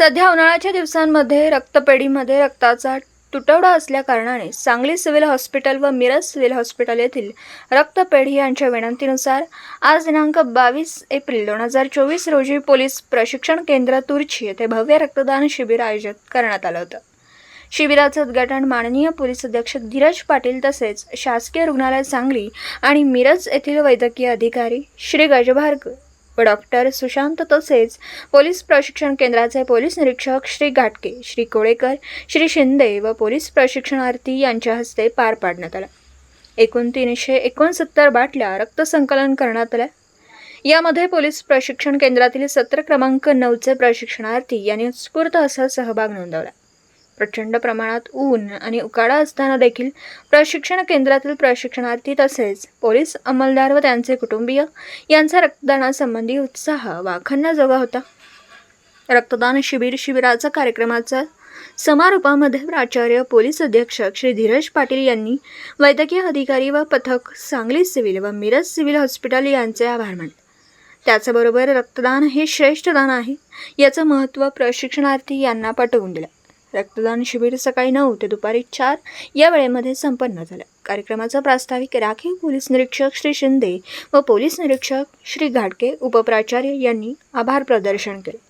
सध्या उन्हाळ्याच्या दिवसांमध्ये रक्तपेढीमध्ये रक्ताचा तुटवडा असल्याकारणाने सांगली सिव्हिल हॉस्पिटल व मिरज सिव्हिल हॉस्पिटल येथील रक्तपेढी यांच्या विनंतीनुसार आज दिनांक बावीस एप्रिल दोन हजार चोवीस रोजी पोलीस प्रशिक्षण केंद्र तुर्ची येथे भव्य रक्तदान शिबिर आयोजित करण्यात आलं होतं. शिबिराचं उद्घाटन माननीय पोलीस अधीक्षक धीरज पाटील तसेच शासकीय रुग्णालय सांगली आणि मिरज येथील वैद्यकीय अधिकारी श्री गजभार्ग व डॉक्टर सुशांत तसेच पोलीस प्रशिक्षण केंद्राचे पोलीस निरीक्षक श्री घाटके श्री कोळेकर श्री शिंदे व पोलीस प्रशिक्षणार्थी यांच्या हस्ते पार पाडण्यात आला. एकूण तीनशे एकोणसत्तर बाटल्या रक्तसंकलन करण्यात आल्या. यामध्ये पोलीस प्रशिक्षण केंद्रातील सत्र क्रमांक नऊचे प्रशिक्षणार्थी यांनी उत्स्फूर्त असा सहभाग नोंदवला. प्रचंड प्रमाणात ऊन आणि उकाडा असताना देखील प्रशिक्षण केंद्रातील प्रशिक्षणार्थी तसेच पोलीस अंमलदार व त्यांचे कुटुंबीय यांचा रक्तदानासंबंधी उत्साह वाखांनाजोगा होता. रक्तदान शिबिर शिबिराचा कार्यक्रमाचा समारोपामध्ये प्राचार्य पोलीस अधीक्षक श्री धीरज पाटील यांनी वैद्यकीय अधिकारी व पथक सांगली सिव्हिल व मिरज सिव्हिल हॉस्पिटल यांचे आभार मानले. त्याचबरोबर रक्तदान हे श्रेष्ठ दान आहे याचं महत्त्व प्रशिक्षणार्थी यांना पटवून दिलं. रक्तदान शिबिर सकाळी नऊ ते दुपारी चार या वेळेमध्ये संपन्न झालं. कार्यक्रमाचा प्रास्ताविक राखीव पोलीस निरीक्षक श्री शिंदे व पोलीस निरीक्षक श्री घाटके उपप्राचार्य यांनी आभार प्रदर्शन केले.